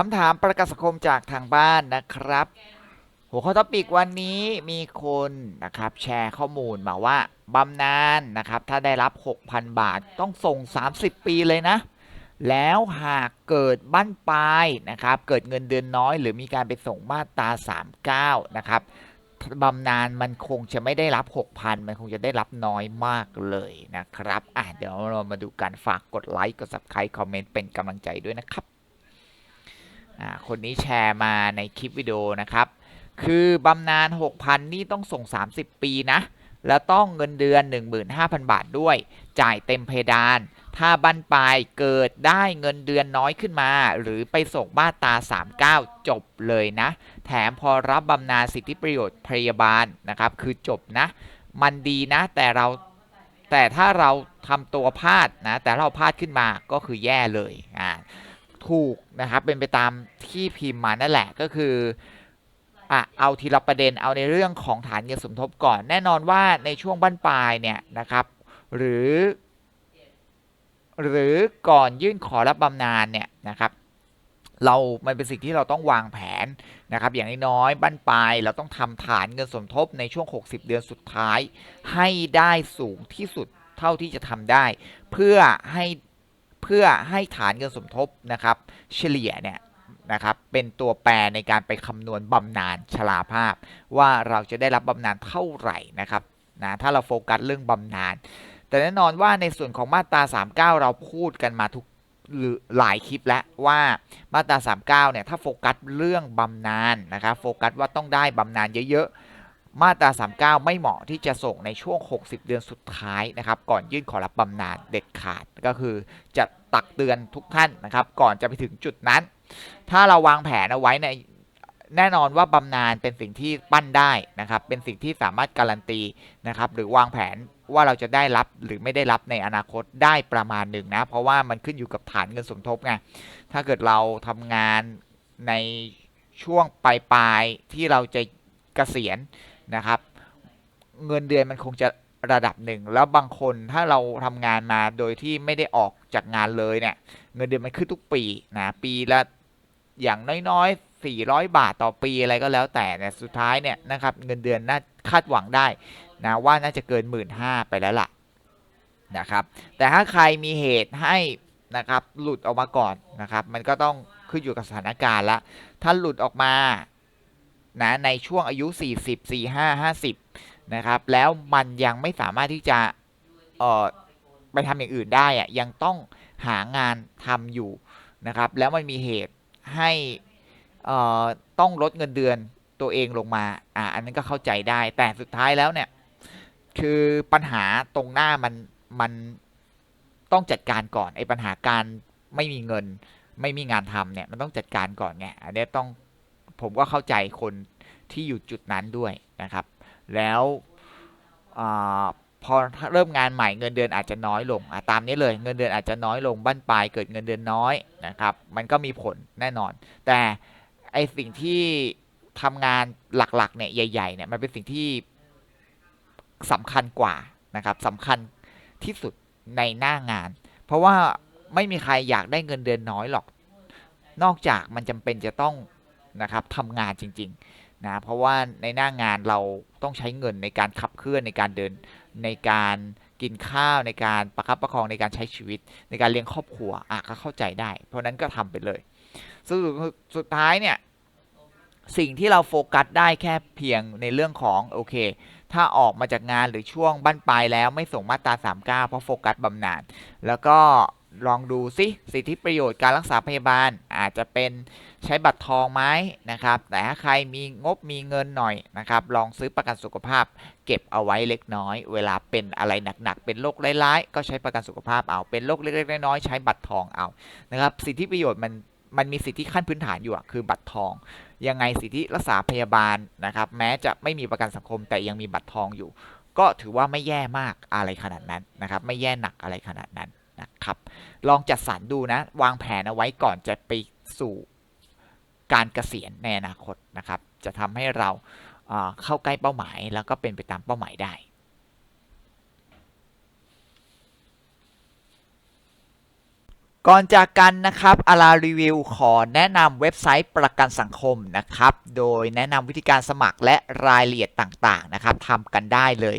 คำถามประกาศสังคมจากทางบ้านนะครับ หัวข้อท็อปิกวันนี้มีคนนะครับแชร์ข้อมูลมาว่าบำนาญนะครับ ถ้าได้รับ 6,000 บาทต้องส่ง 30 ปีเลยนะ แล้วหากเกิดบั้นปลายนะครับ เกิดเงินเดือนน้อย หรือมีการไปส่งมาตรา39 นะครับบำนาญมันคงจะไม่ได้รับ 6,000 มันคงจะได้รับน้อยมากเลยนะครับ อะเดี๋ยวเรามาดูกันฝากกดไลค์กด subscribe คอมเมนต์เป็นกำลังใจด้วยนะครับ คนนี้แชร์มาในคลิปวิดีโอนะครับ คือบำนาญ6,000 นี่ต้องส่ง 30 ปีนะ แล้วต้องเงินเดือน 15,000 บาทด้วย จ่ายเต็มเพดาน ถ้าบั้นปลายเกิดได้เงินเดือนน้อยขึ้นมา หรือไปส่งมาตรา39 จบเลยนะ แถมพอรับบำนาญสิทธิประโยชน์พยาบาลนะครับ คือจบนะ มันดีนะ แต่เราแต่ถ้าเราทำตัวพลาดนะ แต่เราพลาดขึ้นมาก็คือแย่เลยอ่า ถูกนะครับเป็นไปตามที่พิมพ์มานั่นแหละก็คืออะเอาทีละประเด็นเอาในเรื่องของฐานเงินสมทบก่อน แน่นอนว่าในช่วงบั้นปลายเนี่ยนะครับ หรือ หรือก่อนยื่นขอรับบำนาญเนี่ยนะครับ เรา มันเป็นสิ่งที่เราต้องวางแผนนะครับ อย่างน้อยๆบั้นปลายเราต้องทำฐานเงินสมทบในช่วง 60 เดือนสุดท้าย ให้ได้สูงที่สุดเท่าที่จะทำได้ เพื่อให้ เพื่อให้ฐานเงินสมทบนะครับเฉลี่ยเนี่ยนะครับเป็นตัวแปรในการไปคำนวณบำนาญชราภาพ ว่าเราจะได้รับบำนาญเท่าไหร่นะครับนะถ้าเราโฟกัสเรื่องบำนาญแต่แน่นอนว่าในส่วนของมาตรา 39 เราพูดกันมาทุกหรือหลายคลิปแล้วว่ามาตรา 39 เนี่ยถ้าโฟกัสเรื่องบำนาญนะครับโฟกัสว่าต้องได้บำนาญเยอะๆ มาตรา 39 ไม่เหมาะที่จะส่งในช่วง 60 เดือนสุดท้ายนะครับก่อนยื่นขอรับบำนาญเด็ดขาดก็คือจะตักเตือนทุกท่านนะครับ ก่อนจะไปถึงจุดนั้น ถ้าเราวางแผนเอาไว้ในแน่นอนว่าบำนาญเป็นสิ่งที่ปั้นได้นะครับ เป็นสิ่งที่สามารถการันตีนะครับ หรือวางแผนว่าเราจะได้รับหรือไม่ได้รับในอนาคตได้ประมาณหนึ่งนะ เพราะว่ามันขึ้นอยู่กับฐานเงินสมทบไงถ้าเกิดเราทำงานในช่วงปลายๆที่เราจะเกษียณ นะครับ เงินเดือนมันคงจะระดับหนึ่ง แล้วบางคนถ้าเราทำงานมาโดยที่ไม่ได้ออกจากงานเลยเนี่ย เงินเดือนมันขึ้นทุกปีนะปีละอย่างน้อยๆ 400 บาทต่อปีอะไรก็แล้วแต่เนี่ยสุดท้ายเนี่ยนะครับเงินเดือนน่าคาดหวังได้นะว่าน่าจะเกิน 1 5ื่นไปแล้วล่ะนะครับ แต่ถ้าใครมีเหตุให้นะครับหลุดออกมาก่อนนะครับ มันก็ต้องขึ้นอยู่กับสถานการณ์ละถ้าหลุดออกมา นะในช่วงอายุ 40 45 50 นะครับ แล้วมันยังไม่สามารถที่จะเอ่อไปทำอย่างอื่นได้อะยังต้องหางานทำอยู่นะครับ แล้วมันมีเหตุให้เอ่อต้องลดเงินเดือนตัวเองลงมาอ่าอันนั้นก็เข้าใจได้ แต่สุดท้ายแล้วเนี่ยคือปัญหาตรงหน้ามันมันต้องจัดการก่อนไอ้ปัญหาการไม่มีเงินไม่มีงานทำเนี่ยมันต้องจัดการก่อนไงอันนี้ต้อง ผมก็เข้าใจคนที่อยู่จุดนั้นด้วยนะครับ แล้วอพอเริ่มงานใหม่เงินเดือนอาจจะน้อยลงตามนี้เลยเงินเดือนอาจจะน้อยลงบั้นปลายเกิดเงินเดือนน้อยนะครับ มันก็มีผลแน่นอน แต่ไอสิ่งที่ทำงานหลักๆเนี่ยใหญ่ๆเนี่ยมันเป็นสิ่งที่สำคัญกว่านะครับสำคัญที่สุดในหน้างาน เพราะว่าไม่มีใครอยากได้เงินเดือนน้อยหรอก นอกจากมันจำเป็นจะต้อง นะครับทำงานจริงๆนะเพราะว่าในหน้างานเราต้องใช้เงินในการขับเคลื่อนในการเดินในการกินข้าวในการประคับประคองในการใช้ชีวิต ในการเลี้ยงครอบครัวอะก็เข้าใจได้ เพราะนั้นก็ทำไปเลยสรุปสุดท้ายเนี่ยสิ่งที่เราโฟกัสได้แค่เพียงในเรื่องของโอเค ถ้าออกมาจากงานหรือช่วงบั้นปลายแล้วไม่ส่งมาตรา 39 เพราะโฟกัสบำนาญแล้วก็ลองดูซิสิทธิประโยชน์การรักษาพยาบาลอาจจะเป็น ใช้บัตรทองไหมนะครับ แต่ถ้าใครมีงบมีเงินหน่อยนะครับ ลองซื้อประกันสุขภาพ เก็บเอาไว้เล็กน้อย เวลาเป็นอะไรหนักๆ เป็นโรคร้ายๆ ก็ใช้ประกันสุขภาพเอา เป็นโรคเล็กๆ น้อยๆ ใช้บัตรทองเอา นะครับ สิทธิประโยชน์มันมันมีสิทธิขั้นพื้นฐานอยู่คือบัตรทอง ยังไงสิทธิรักษาพยาบาลนะครับ แม้จะไม่มีประกันสังคมแต่ยังมีบัตรทองอยู่ ก็ถือว่าไม่แย่มากอะไรขนาดนั้นนะครับ ไม่แย่หนักอะไรขนาดนั้นนะครับ ลองจัดสรรดูนะ วางแผนเอาไว้ก่อนจะไปสู่ การเกษียณในอนาคตนะครับ จะทำให้เราเข้าใกล้เป้าหมาย แล้วก็เป็นไปตามเป้าหมายได้กก่อนจากกันนะครับอารารีวิวขอแนะนำเว็บไซต์ประกันสังคมนะครับ โดยแนะนำวิธีการสมัครและรายละเอียดต่างๆนะครับทำกันได้เลย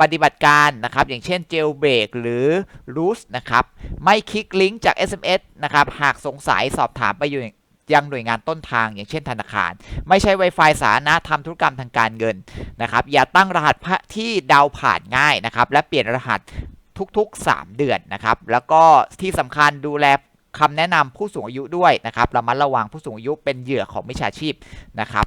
ปฏิบัติการนะครับ อย่างเช่น jailbreak หรือ root นะครับ ไม่คลิกลิงก์จาก SMS นะครับ หากสงสัยสอบถามไปอยู่ยังหน่วยงานต้นทางอย่างเช่นธนาคาร ไม่ใช้ Wi-Fi สาธารณะทำธุรกรรมทางการเงินนะครับ อย่าตั้งรหัสที่เดาผ่านง่ายนะครับ และเปลี่ยนรหัสทุกๆ 3 เดือนนะครับ แล้วก็ที่สำคัญดูแลคำแนะนำผู้สูงอายุด้วยนะครับระมัดระวังผู้สูงอายุเป็นเหยื่อของมิจฉาชีพนะครับ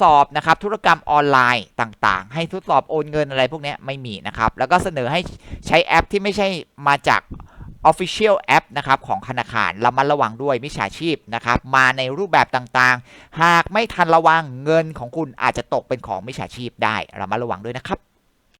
สอบนะครับธุรกรรมออนไลน์ต่างๆ ให้ทดสอบโอนเงินอะไรพวกนี้ไม่มีนะครับ แล้วก็เสนอให้ใช้แอปที่ไม่ใช่มาจาก Official App นะครับของธนาคารระมัดระวังด้วยมิจฉาชีพนะครับมาในรูปแบบต่างๆ หากไม่ทันระวังเงินของคุณอาจจะตกเป็นของมิจฉาชีพได้ระมัดระวังด้วยนะครับ